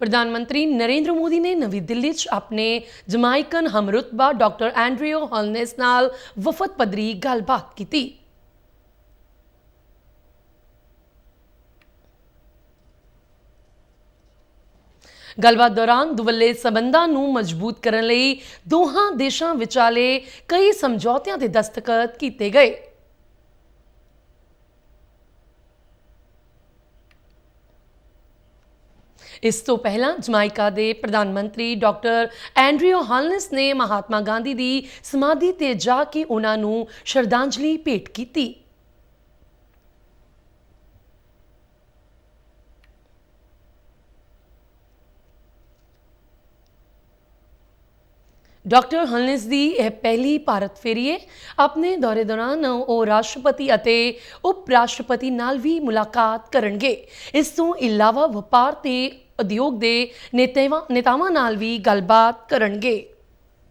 ਪ੍ਰਧਾਨ ਮੰਤਰੀ ਨਰਿੰਦਰ ਮੋਦੀ ਨੇ ਨਵੀਂ ਦਿੱਲੀ 'ਚ ਆਪਣੇ ਜਮਾਇਕਨ ਹਮਰੁਤਬਾ, ਡਾਕਟਰ ਐਂਡਰਿਓ ਹਲਨੇਸ ਨਾਲ ਵਫਦ ਪੱਧਰੀ ਗੱਲਬਾਤ ਕੀਤੀ। ਗੱਲਬਾਤ ਦੌਰਾਨ ਦੁਵੱਲੇ ਸਬੰਧਾਂ ਨੂੰ ਮਜ਼ਬੂਤ ਕਰਨ ਲਈ ਦੋਹਾਂ ਦੇਸ਼ਾਂ ਵਿਚਾਲੇ ਕਈ ਸਮਝੌਤਿਆਂ ਦੇ ਦਸਤਖਤ ਕੀਤੇ ਗਏ। ਇਸ ਤੋਂ ਪਹਿਲਾਂ ਜਮਾਇਕਾ ਦੇ ਪ੍ਰਧਾਨ ਮੰਤਰੀ ਡਾਕਟਰ ਐਂਡਰਿਓ ਹਾਲਨਸ ਨੇ ਮਹਾਤਮਾ ਗਾਂਧੀ ਦੀ ਸਮਾਧੀ ਤੇ ਜਾ ਕੇ ਉਹਨਾਂ ਨੂੰ ਸ਼ਰਧਾਂਜਲੀ ਭੇਟ ਕੀਤੀ। ਡਾਕਟਰ ਹਲਨਿਸ ਦੀ ਇਹ ਪਹਿਲੀ ਭਾਰਤ ਫੇਰੀ ਹੈ ਆਪਣੇ ਦੌਰੇ ਦੌਰਾਨ ਉਹ ਰਾਸ਼ਟਰਪਤੀ ਅਤੇ ਉਪ ਰਾਸ਼ਟਰਪਤੀ ਨਾਲ ਵੀ ਮੁਲਾਕਾਤ ਕਰਨਗੇ। ਇਸ ਤੋਂ ਇਲਾਵਾ ਵਪਾਰ ਤੇ ਉਦਯੋਗ ਦੇ ਨੇਤਾਵਾਂ ਨੇਤਾਵਾਂ ਨਾਲ ਵੀ ਗੱਲਬਾਤ ਕਰਨਗੇ।